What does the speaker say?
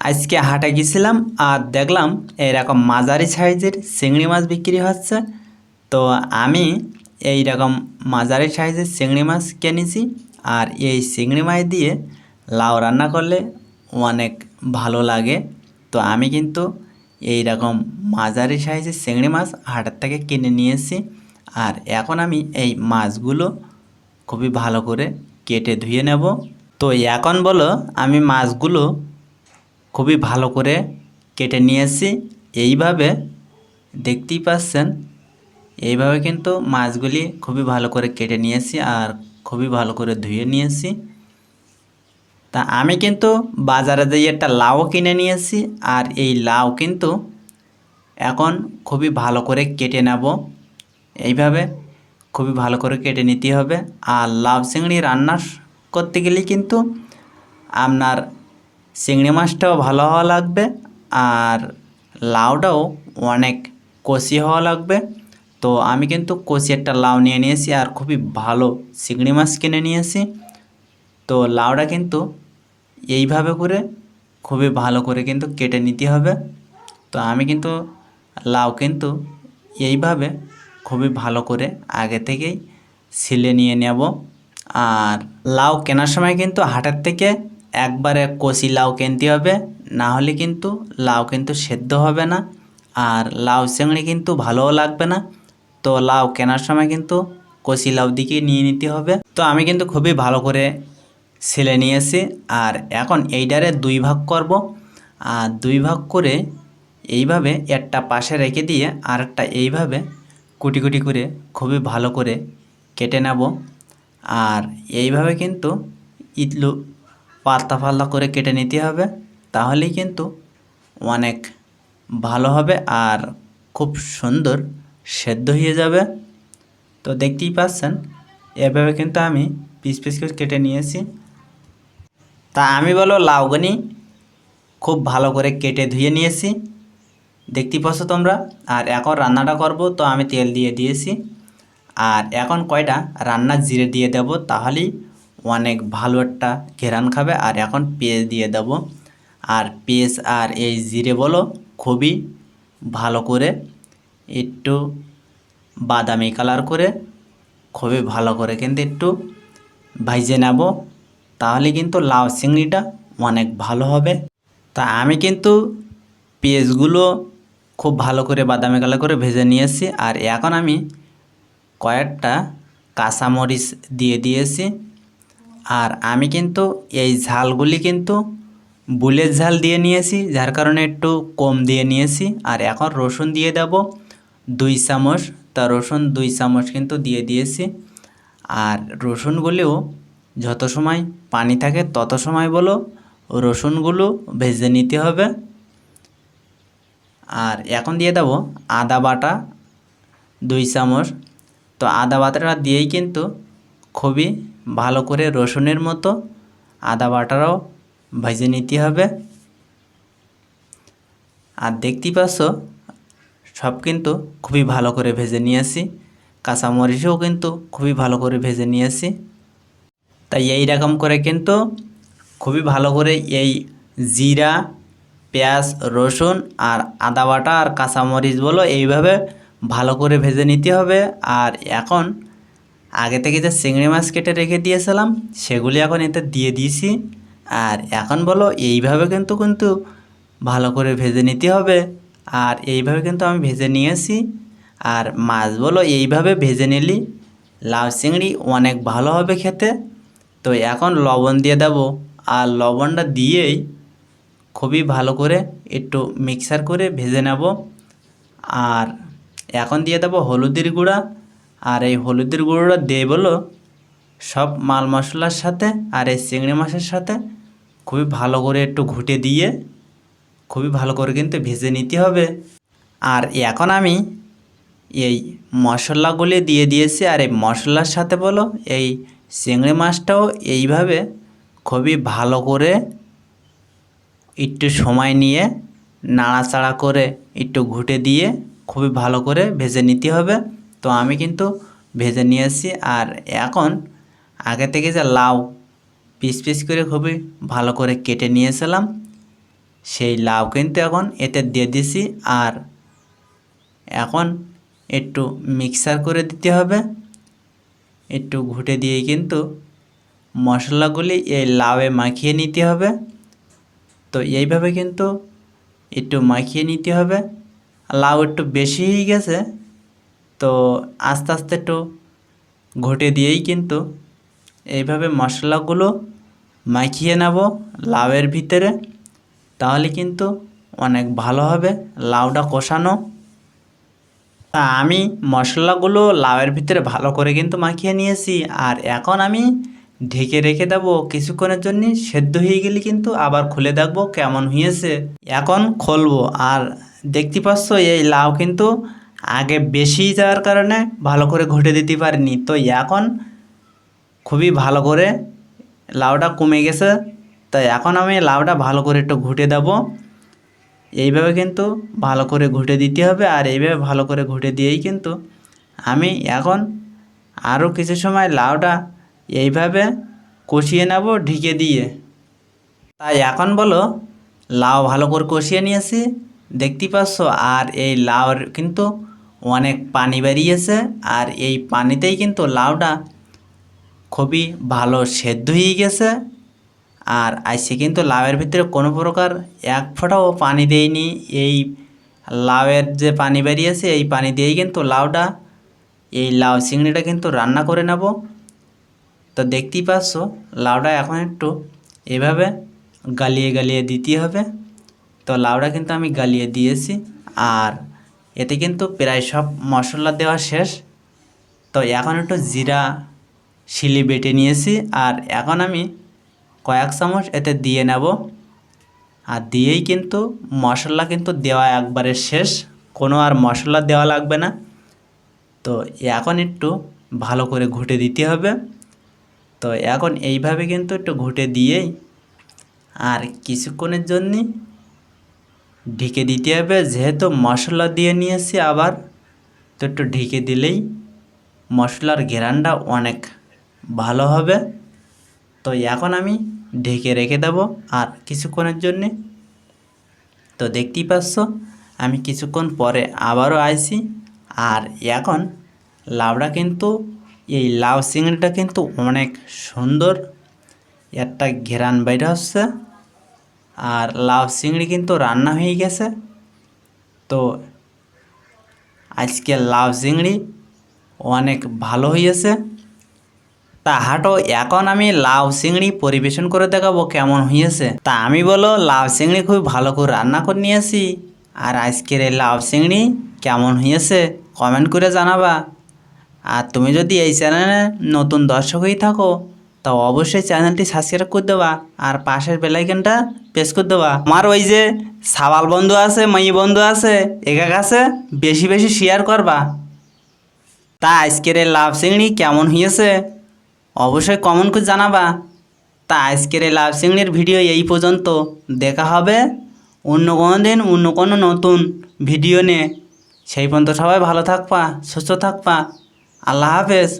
আজকে হাটে গেছিলাম আর দেখলাম এরকম মাঝারি সাইজের চিংড়ি মাছ বিক্রি হচ্ছে। তো আমি এই রকম মাঝারি সাইজের চিংড়ি মাছ কিনেছি আর এই চিংড়ি মাছ দিয়ে লাউ রান্না করলে অনেক ভালো লাগে। তো আমি কিন্তু এই রকম মাঝারি সাইজের চিংড়ি মাছ হাটের থেকে কিনে নিয়েছি আর এখন আমি এই মাছগুলো খুবই ভালো করে কেটে ধুয়ে নেব। তো এখন বলো আমি মাছগুলো খুবই ভালো করে কেটে নিয়েছি। এইভাবে দেখতেই পাচ্ছেন, এইভাবে কিন্তু মাছগুলি খুবই ভালো করে কেটে নিয়েছি আর খুবই ভালো করে ধুয়ে নিয়েছি। তা আমি কিন্তু বাজারে দিয়ে একটা লাউ কিনে নিয়েছি আর এই লাউ কিন্তু এখন খুবই ভালো করে কেটে নেব। এইভাবে খুবই ভালো করে কেটে নিতে হবে। আর লাউ চিংড়ি রান্না করতে গেলে কিন্তু আপনার চিংড়ি মাছটাও ভালো হওয়া লাগবে আর লাউটাও অনেক কষি হওয়া লাগবে। তো আমি কিন্তু কষি একটা লাউ নিয়ে নিয়েছি আর খুবই ভালো চিংড়ি মাছ কিনে নিয়েছি। তো লাউটা কিন্তু এইভাবে করে খুবই ভালো করে কিন্তু কেটে নিতে হবে। তো আমি কিন্তু লাউ কিন্তু এইভাবে খুবই ভালো করে আগে থেকেই ছিলে নিয়ে নেব। আর লাউ কেনার সময় কিন্তু হাটের থেকে একবারে কষি লাউ কিনতে হবে না হলে কিন্তু লাউ কিন্তু সেদ্ধ হবে না, আর লাউ চিংড়ি কিন্তু ভালোও লাগবে না। তো লাউ কেনার সময় কিন্তু কষি লাউ দিকে নিয়ে নিতে হবে। তো আমি কিন্তু খুবই ভালো করে ছিলে নিয়েছি, আর এখন এইটারে দুই ভাগ করব, আর দুই ভাগ করে এইভাবে একটা পাশে রেখে দিয়ে আরেকটা এইভাবে কুটি কুটি করে খুবই ভালো করে কেটে নেব। আর এইভাবে কিন্তু ইটলু পাতলা পাতলা করে কেটে নিতে হবে, তাহলেই কিন্তু অনেক ভালো হবে আর খুব সুন্দর সেদ্ধ হয়ে যাবে। তো দেখতেই পাচ্ছেন, এভাবে কিন্তু আমি পিস পিস করে কেটে নিয়েছি। তা আমি বলো লাউগানি খুব ভালো করে কেটে ধুয়ে নিয়েছি। দেখতেই পাচ্ছ তোমরা, আর এখন রান্নাটা করব, তো আমি তেল দিয়ে দিয়েছি। আর এখন কয়টা রান্নার জিরে দিয়ে দেব, তাহলেই অনেক ভালো একটা ঘেরান খাবে। আর এখন পেঁয়াজ দিয়ে দেব। আর পেঁয়াজ আর এই জিরে বলো, খুবই ভালো করে, একটু বাদামি কালার করে, খুবই ভালো করে কিন্তু একটু ভাইজে নেব। তাহলে কিন্তু লাউ চিংড়িটা অনেক ভালো হবে। তা আমি কিন্তু পেঁয়াজগুলো খুব ভালো করে বাদামি কালার করে ভেজে নিয়েছি। আর এখন আমি কয়েকটা কাঁচামরিচ দিয়ে দিয়েছি। আর আমি কিন্তু এই ঝালগুলি কিন্তু বুলের ঝাল দিয়ে নিয়েছি, যার কারণে একটু কম দিয়ে নিয়েছি। আর এখন রসুন দিয়ে দেব, দুই চামচ। তা রসুন দুই চামচ কিন্তু দিয়ে দিয়েছি। আর রসুনগুলিও যত সময় পানি থাকে তত সময় বলো, রসুনগুলো ভেজে নিতে হবে। আর এখন দিয়ে দেবো আদা বাটা, দুই চামচ। তো আদা বাটাটা দিয়েই কিন্তু খুবই ভালো করে রসুনের মতো আদা বাটাটাও ভেজে নিতে হবে। আর দেখতেই পাচ্ছ, সব কিন্তু খুবই ভালো করে ভেজে নিয়েছি। কাঁচামরিচও কিন্তু খুবই ভালো করে ভেজে নিয়েছি। তাই এই রকম করে কিন্তু খুবই ভালো করে এই জিরা, পেঁয়াজ, রসুন আর আদা বাটা আর কাঁচামরিচ বলো এইভাবে ভালো করে ভেজে নিতে হবে। আর এখন আগে থেকে যে চিংড়ি মাছ কেটে রেখে দিয়েছিলাম, সেগুলি এখন এতে দিয়ে দিয়েছি। আর এখন বলো, এইভাবে কিন্তু কিন্তু ভালো করে ভেজে নিতে হবে। আর এইভাবে কিন্তু আমি ভেজে নিয়েছি। আর মাছ বলো, এইভাবে ভেজে নিলি, লাউ চিংড়ি অনেক ভালো হবে খেতে। তো এখন লবণ দিয়ে দেবো। আর লবণটা দিয়েই খুবই ভালো করে একটু মিক্সার করে ভেজে নেব। আর এখন দিয়ে দেবো হলুদের গুঁড়া। আর এই হলুদের গুঁড়োটা দিয়ে বলো। সব মাল মশলার সাথে আর এই চিংড়ি মাছের সাথে খুবই ভালো করে একটু ঘুটে দিয়ে খুবই ভালো করে কিন্তু ভেজে নিতে হবে। আর এখন আমি এই মশলাগুলি দিয়ে দিয়েছি আর এই মশলার সাথে বলো, এই চিংড়ি মাছটাও এইভাবে খুবই ভালো করে একটু সময় নিয়ে নাড়াচাড়া করে একটু ঘুটে দিয়ে খুবই ভালো করে ভেজে নিতে হবে। তো আমি কিন্তু ভেজে নিয়েছি আর এখন আগে থেকে যে লাউ পিস পিস করে খুবই ভালো করে কেটে নিয়েছিলাম সেই লাউ কিন্তু এখন এতে দিয়ে দিছি আর এখন একটু মিক্সার করে দিতে হবে, একটু ঘুটে দিয়ে কিন্তু মশলাগুলি এই লাউয়ে মাখিয়ে নিতে হবে। তো এইভাবে কিন্তু একটু মাখিয়ে নিতে হবে। লাউ একটু বেশি হয়ে গেছে তো আস্তে আস্তে একটু ঘটে দিয়েই কিন্তু এইভাবে মশলাগুলো মাখিয়ে নেব লাউয়ের ভিতরে। তাহলে কিন্তু অনেক ভালো হবে লাউটা কষানো। আমি মশলাগুলো লাউয়ের ভিতরে ভালো করে কিন্তু মাখিয়ে নিয়েছি। আর এখন আমি ঢেকে রেখে দেবো কিছুক্ষণের জন্য, সেদ্ধ হয়ে গেলে কিন্তু আবার খুলে দেখব কেমন হয়েছে। এখন খুলবো। আর দেখতে পাচ্ছ এই লাউ কিন্তু আগে বেশি যাওয়ার কারণে ভালো করে ঘটে দিতে পারিনি। তো এখন খুবই ভালো করে লাউটা কমে গেছে। তাই এখন আমি লাউটা ভালো করে একটু ঘুটে দেবো। এইভাবে কিন্তু ভালো করে ঘুটে দিতে হবে আর এইভাবে ভালো করে ঘুটে দিয়েই কিন্তু আমি এখন আরও কিছু সময় লাউটা এইভাবে কষিয়ে নেব ঢেকে দিয়ে। তাই এখন বলো, লাউ ভালো করে কষিয়ে নিয়েছি, দেখতে পাচ্ছ? আর এই লাউর কিন্তু অনেক পানি বেরিয়েছে আর এই পানিতেই কিন্তু লাউটা খুবই ভালো সেদ্ধ হয়ে গেছে। আর আইসে কিন্তু লাউয়ের ভিতরে কোনো প্রকার এক ফোঁটাও পানি দেয়নি। এই লাউয়ের যে পানি বেরিয়েছে, এই পানি দিয়েই কিন্তু লাউটা, এই লাউ চিংড়িটা কিন্তু রান্না করে নেব। তো দেখতেই পাচ্ছ, লাউটা এখন একটু এভাবে গালিয়ে গালিয়ে দিতে হবে। তো লাউটা কিন্তু আমি গালিয়ে দিয়েছি। আর এতে কিন্তু প্রায় সব মশলা দেওয়া শেষ। তো এখন একটু জিরা, শিলি বেটে নিয়েছি আর এখন আমি কয়েক চামচ এতে দিয়ে নেব। আর দিয়েই কিন্তু মশলা কিন্তু দেওয়া একবারে শেষ, কোনো আর মশলা দেওয়া লাগবে না। তো এখন একটু ভালো করে ঘুটে দিতে হবে। তো এখন এইভাবে কিন্তু একটু ঘুটে দিয়েই আর কিছুক্ষণের জন্যে ঢেকে দিতে হবে, যেহেতু মশলা দিয়ে নিয়েছি আবার, তো একটু ঢেকে দিলেই মশলার ঘেরানটা অনেক ভালো হবে। তো এখন আমি ঢেকে রেখে দেব আর কিছুক্ষণের জন্যে। তো দেখতেই পাচ্ছ, আমি কিছুক্ষণ পরে আবারও আইছি আর এখন লাউটা কিন্তু, এই লাউ চিংড়িটা কিন্তু অনেক সুন্দর। একটা ঘেরান বাইরে হচ্ছে। আর লাউ চিংড়ি কিন্তু রান্না হয়ে গেছে। তো আজকে লাউ চিংড়ি অনেক ভালো হয়েছে। তা হাঁটো, এখন আমি লাউ চিংড়ি পরিবেশন করে দেখাবো কেমন হয়েছে। তা আমি বলো, লাউ চিংড়ি খুব ভালো করে রান্না করে নিয়েছি। আর আজকের এই লাউ চিংড়ি কেমন হয়েছে কমেন্ট করে জানাবা। আর তুমি যদি এই চ্যানেলে নতুন দর্শক হয়ে থাকো তা অবশ্যই চ্যানেলটি সাবস্ক্রাইব করে দেবা। আর পাশের বেলাইকনটা প্রেস করে দেবা। আমার ওই যে সাবাল বন্ধু আছে, মাই বন্ধু আছে একা কাছে বেশি বেশি শেয়ার করবা। তা আজকের এই লাভ চিংড়ি কেমন হয়েছে অবশ্যই কমেন্ট করে জানাবা। তা আজকের এই লাভ চিংড়ির ভিডিও এই পর্যন্ত। দেখা হবে অন্য কোনো দিন, অন্য কোনো নতুন ভিডিও নিয়ে। সেই পর্যন্ত সবাই ভালো থাকবা, সুস্থ থাকবা। আল্লাহ হাফেজ।